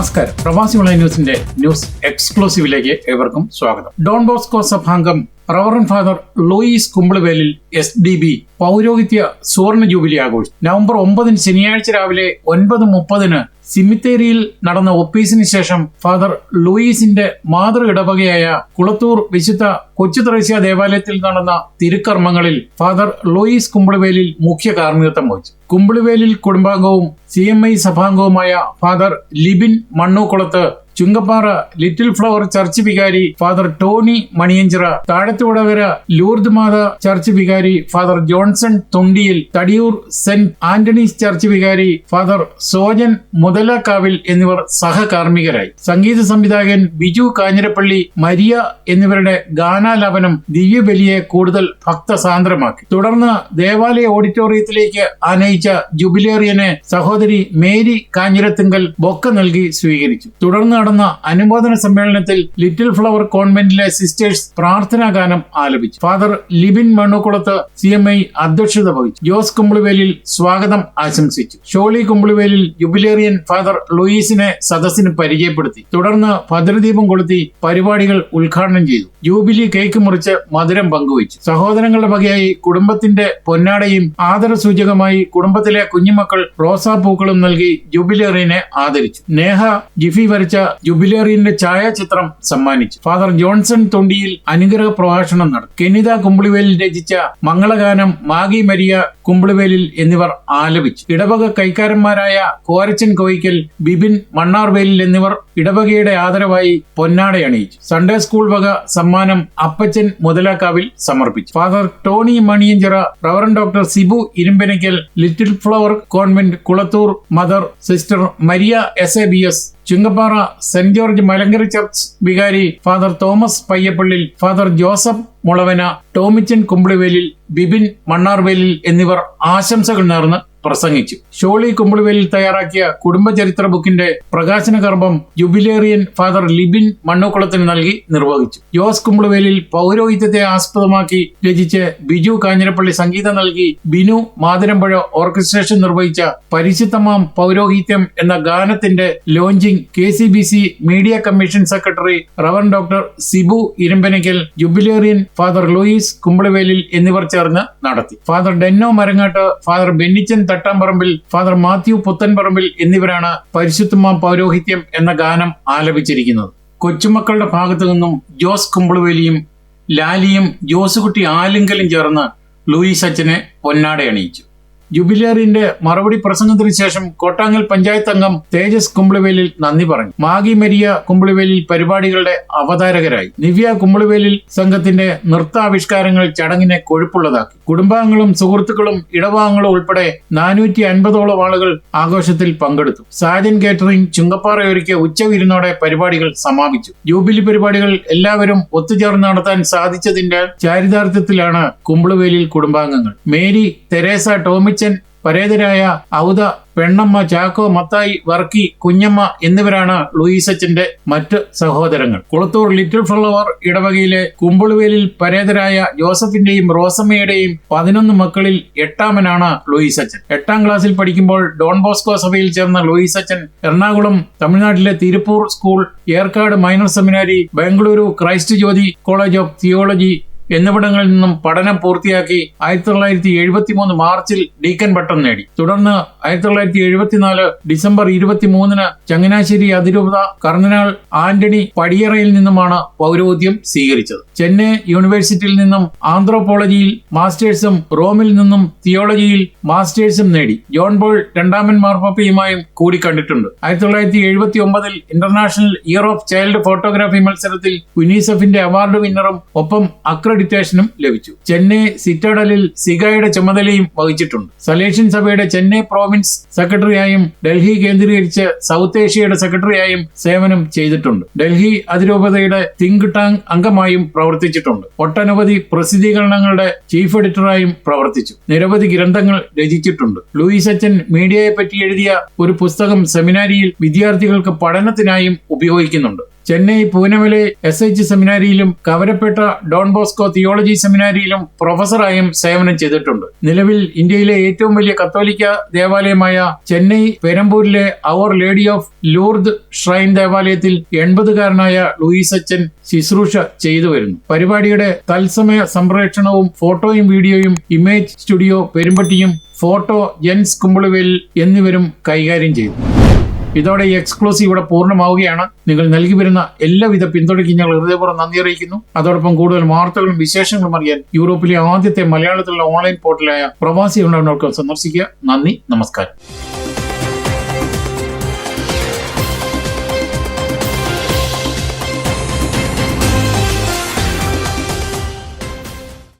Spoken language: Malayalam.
നമസ്കാരം. പ്രവാസി ഓൺലൈൻ ന്യൂസിന്റെ ന്യൂസ് എക്സ്ക്ലൂസീവിലേക്ക് ഏവർക്കും സ്വാഗതം. Don Bosco സഭാംഗം reverend father Louis Kumbiluvelil S D B പൗരോഹിത്യ സുവർണ ജൂബിലി ആഘോഷിച്ചു നവംബർ ഒമ്പതിന് ശനിയാഴ്ച രാവിലെ ഒൻപത് മുപ്പതിന് സിമിത്തേരിയിൽ നടന്ന ഒപ്പീസിന് ശേഷം ഫാദർ ലൂയിസിന്റെ മാതൃ ഇടവകയായ കുളത്തൂർ വിശുദ്ധ കൊച്ചു ത്രേസ്യ ദേവാലയത്തിൽ നടന്ന തിരുക്കർമ്മങ്ങളിൽ ഫാദർ ലൂയിസ് കുമ്പിളുവേലിൽ മുഖ്യ കാർമ്മികത്വം വഹിച്ചു. കുമ്പിളുവേലിൽ കുടുംബാംഗവും C M I സഭാംഗവുമായ father Libin Mannookulath Chungappara little flower church വികാരി father Tony Maniyanchira Thazhathuvadavara Lourdes Matha church വികാരി father Johnson Thondiyil Thadiyoor saint Antony's church വികാരി ഫാദർ സോജൻ മുതലക്കാവിൽ എന്നിവർ സഹകാർമ്മികരായി. സംഗീത സംവിധായകൻ ബിജു കാഞ്ഞിരപ്പള്ളി മരിയ എന്നിവരുടെ ഗാനാലാപനം ദിവ്യബലിയെ കൂടുതൽ ഭക്തസാന്ദ്രമാക്കി. തുടർന്ന് ദേവാലയ ഓഡിറ്റോറിയത്തിലേക്ക് ആനയിച്ച ജുബിലേറിയനെ സഹോദരി മേരി കാഞ്ഞിരത്തിങ്കൽ ബൊക്ക നൽകി സ്വീകരിച്ചു. തുടർന്ന് നടന്ന അനുമോദന സമ്മേളനത്തിൽ ലിറ്റിൽ ഫ്ലവർ കോൺവെന്റിലെ സിസ്റ്റേഴ്സ് പ്രാർത്ഥനാ ഗാനം ആലപിച്ചു. Father Libin Mannukulath C M I അധ്യക്ഷത വഹിച്ചു. ജോസ് കുമ്പിളിവേലിൽ സ്വാഗതം ആശംസിച്ചു. ഷോളി കുമ്പിളിവേലിൽ ജുബിലേറിയൻ ഫാദർ ലൂയിസിനെ സദസ്സിന് പരിചയപ്പെടുത്തി. തുടർന്ന് ഭദ്രദീപം കൊളുത്തി പരിപാടികൾ ഉദ്ഘാടനം ചെയ്തു. ജൂബിലി കേക്ക് മുറിച്ച് മധുരം പങ്കുവച്ചു. സഹോദരങ്ങളുടെ വകയായി കുടുംബത്തിന്റെ പൊന്നാടയും ആദരസൂചകമായി കുടുംബത്തിലെ കുഞ്ഞുമക്കൾ റോസാപ്പൂക്കളും നൽകി ജൂബിലേറിയനെ ആദരിച്ചു. നേഹ ജിഫി വരച്ച ജുബിലേറിയന്റെ ഛായാചിത്രം സമ്മാനിച്ചു. ഫാദർ ജോൺസൺ തൊണ്ടിയിൽ അനുഗ്രഹ പ്രഭാഷണം നടത്തി. കെനിത കുമ്പിളിവേലിൽ രചിച്ച മംഗളഗാനം മാഗി മരിയ കുമ്പിളിവേലിൽ എന്നിവർ ആലപിച്ചു. ഇടവക കൈക്കാരന്മാരായ കോരച്ചൻ കോയിക്കൽ ബിബിൻ മണ്ണാർവേലിൽ എന്നിവർ ഇടവകയുടെ ആദരവായി പൊന്നാടയണിയിച്ചു സൺഡേ സ്കൂൾ വക സമ്മാനം അപ്പച്ചൻ മുതലാക്കാവിൽ സമർപ്പിച്ചു. Father Tony Maniyanchira reverend doctor Sibu Irumpanaykkal little flower convent Kulathoor mother sister Maria S A B S Chungappara saint George Malankara church വികാരി father Thomas Payyappallil father Joseph Mulavana Tomichan Kumbilivelil Bibin Mannarvelil എന്നിവർ ആശംസകൾ നേർന്ന് പ്രസംഗിച്ചു. ഷോളി കുമ്പിളിവേലിൽ തയ്യാറാക്കിയ കുടുംബചരിത്ര ബുക്കിന്റെ പ്രകാശന കർമ്മം ജുബിലേറിയൻ ഫാദർ ലിബിൻ മണ്ണുക്കുളത്തിന് നൽകി നിർവഹിച്ചു. ജോസ് കുമ്പിളിവേലിൽ പൗരോഹിത്യത്തെ ആസ്പദമാക്കി രചിച്ച് ബിജു കാഞ്ഞിരപ്പള്ളി സംഗീതം നൽകി ബിനു മാതിരമ്പുഴ ഓർക്കസ്ട്രേഷൻ നിർവഹിച്ച പരിശുദ്ധമാം പൗരോഹിത്യം എന്ന ഗാനത്തിന്റെ launching K C B C media commission secretary reverend doctor Sibu Irumpanaykkal jubilarian father Louis Kumbilivelil എന്നിവർ ചേർന്ന് നടത്തി. Father Denno Marangattu father Bennichan Thattamparambil father Mathew Puthanparambil എന്നിവരാണ് പരിശുദ്ധമാം പൗരോഹിത്യം എന്ന ഗാനം ആലപിച്ചിരിക്കുന്നത്. കൊച്ചുമക്കളുടെ ഭാഗത്തു നിന്നും ജോസ് കുമ്പളവേലിയും ലാലിയും ജോസുകുട്ടി ആലിങ്കലും ചേർന്ന് ലൂയിസ് അച്ഛനെ പൊന്നാടെ അണിയിച്ചു ജുബിലേറിന്റെ മറുപടി പ്രസംഗത്തിന് ശേഷം കോട്ടാങ്ങൽ പഞ്ചായത്ത് അംഗം തേജസ് കുമ്പിളിവേലിൽ നന്ദി പറഞ്ഞു. മാഗി മരിയ കുമ്പിളിവേലിൽ പരിപാടികളുടെ അവതാരകരായി. നിവ്യ കുമ്പിളിവേലിൽ സംഘത്തിന്റെ നൃത്താവിഷ്കാരങ്ങൾ ചടങ്ങിനെ കൊഴുപ്പുള്ളതാക്കി. കുടുംബാംഗങ്ങളും സുഹൃത്തുക്കളും ഇടവാംഗങ്ങളും ഉൾപ്പെടെ നാനൂറ്റി അൻപതോളം ആളുകൾ ആഘോഷത്തിൽ പങ്കെടുത്തു. സാജൻ കേറ്ററിംഗ് ചുങ്കപ്പാറയൊരുക്കിയ ഉച്ചവിരുന്നോടെ പരിപാടികൾ സമാപിച്ചു. ജൂബിലി പരിപാടികൾ എല്ലാവരും ഒത്തുചേർന്ന് നടത്താൻ സാധിച്ചതിന്റെ ചാരിതാർത്ഥ്യത്തിലാണ് കുമ്പിളിവേലിൽ കുടുംബാംഗങ്ങൾ. മേരി തെരേസ ടോമിച്ചൻ പരേതരായ ഔദ പെണ്ണമ്മ ചാക്കോ മത്തായി വർക്കി കുഞ്ഞമ്മ എന്നിവരാണ് ലൂയിസച്ചന്റെ മറ്റ് സഹോദരങ്ങൾ. കുളത്തൂർ ലിറ്റിൽ ഫ്ലവർ ഇടവകയിലെ കുമ്പളുവേലിൽ പരേതരായ ജോസഫിന്റെയും റോസമ്മയുടെയും പതിനൊന്ന് മക്കളിൽ എട്ടാമനാണ് ലൂയിസച്ചൻ എട്ടാം ക്ലാസ്സിൽ പഠിക്കുമ്പോൾ ഡോൺ ബോസ്കോ സഭയിൽ ചേർന്ന ലൂയിസച്ചൻ എറണാകുളം തമിഴ്നാട്ടിലെ Tiruppur school Yercaud minor seminary Bengaluru Christ Jyoti college of theology എന്നിവിടങ്ങളിൽ നിന്നും പഠനം പൂർത്തിയാക്കി ആയിരത്തി തൊള്ളായിരത്തി എഴുപത്തി മൂന്ന് മാർച്ചിൽ ഡീക്കൻ പട്ടം നേടി. തുടർന്ന് ആയിരത്തി തൊള്ളായിരത്തി എഴുപത്തിനാല് ഡിസംബർ ഇരുപത്തി മൂന്നിന് ചങ്ങനാശ്ശേരി അതിരൂപത കർദിനാൾ ആന്റണി പടിയറയിൽ നിന്നുമാണ് പൗരോദ്യം സ്വീകരിച്ചത്. ചെന്നൈ യൂണിവേഴ്സിറ്റിയിൽ നിന്നും ആന്ത്രോപോളജിയിൽ മാസ്റ്റേഴ്സും റോമിൽ നിന്നും തിയോളജിയിൽ മാസ്റ്റേഴ്സും നേടി. ജോൺ ബോൾ രണ്ടാമൻ മാർപ്പാപ്പയുമായും കൂടിക്കണ്ടിട്ടുണ്ട്. ആയിരത്തി തൊള്ളായിരത്തി എഴുപത്തി ഒമ്പതിൽ international year of child photography മത്സരത്തിൽ യുനിസെഫിന്റെ അവാർഡ് വിന്നറും ഒപ്പം അക്രഡിറ്റേഷനും ലഭിച്ചു. ചെന്നൈ സിറ്റഡലിൽ സിഗയുടെ ചുമതലയും വഹിച്ചിട്ടുണ്ട്. സലേഷ്യൻ സഭയുടെ ചെന്നൈ പ്രോവിൻസ് സെക്രട്ടറിയായും ഡൽഹി കേന്ദ്രീകരിച്ച് സൗത്ത് ഏഷ്യയുടെ സെക്രട്ടറിയായും സേവനം ചെയ്തിട്ടുണ്ട്. ഡൽഹി അതിരൂപതയുടെ തിങ്ക് ടാങ് അംഗമായും പ്രവർത്തിച്ചിട്ടുണ്ട്. ഒട്ടനവധി പ്രസിദ്ധീകരണങ്ങളുടെ ചീഫ് എഡിറ്ററായും പ്രവർത്തിച്ചു. നിരവധി ഗ്രന്ഥങ്ങൾ രചിച്ചിട്ടുണ്ട്. ലൂയിസ് സച്ചൻ മീഡിയയെ പറ്റി എഴുതിയ ഒരു പുസ്തകം സെമിനാരിയിൽ വിദ്യാർത്ഥികൾക്ക് പഠനത്തിനായും ഉപയോഗിക്കുന്നുണ്ട്. ചെന്നൈ പൂനമിലെ എസ് എച്ച് സെമിനാരിയിലും കവരപ്പെട്ട ഡോൺ ബോസ്കോ തിയോളജി സെമിനാരിയിലും പ്രൊഫസറായും സേവനം ചെയ്തിട്ടുണ്ട്. നിലവിൽ ഇന്ത്യയിലെ ഏറ്റവും വലിയ കത്തോലിക്ക ദേവാലയമായ Chennai പെരമ്പൂരിലെ our lady of Lourdes shrine ദേവാലയത്തിൽ എൺപതുകാരനായ ലൂയിസ് അച്ഛൻ ശുശ്രൂഷ ചെയ്തു വരുന്നു. പരിപാടിയുടെ തത്സമയ സംപ്രേഷണവും ഫോട്ടോയും വീഡിയോയും ഇമേജ് സ്റ്റുഡിയോ പെരുമ്പട്ടിയും ഫോട്ടോ ജെൻസ് കുമ്പളുവേൽ എന്നിവരും കൈകാര്യം ചെയ്തു. ഇതോടെ ഈ എക്സ്ക്ലൂസീവ് ഇവിടെ പൂർണമാവുകയാണ്. നിങ്ങൾ നൽകി വരുന്ന എല്ലാവിധ പിന്തുണയ്ക്കും ഞങ്ങൾ ഹൃദയപൂർവം നന്ദി അറിയിക്കുന്നു. അതോടൊപ്പം കൂടുതൽ വാർത്തകളും വിശേഷങ്ങളും അറിയാൻ യൂറോപ്പിലെ ആദ്യത്തെ മലയാളത്തിലുള്ള ഓൺലൈൻ പോർട്ടലായ പ്രവാസി ഉണ്ടാവുന്നവർക്ക് സന്ദർശിക്കുക. നന്ദി നമസ്കാരം.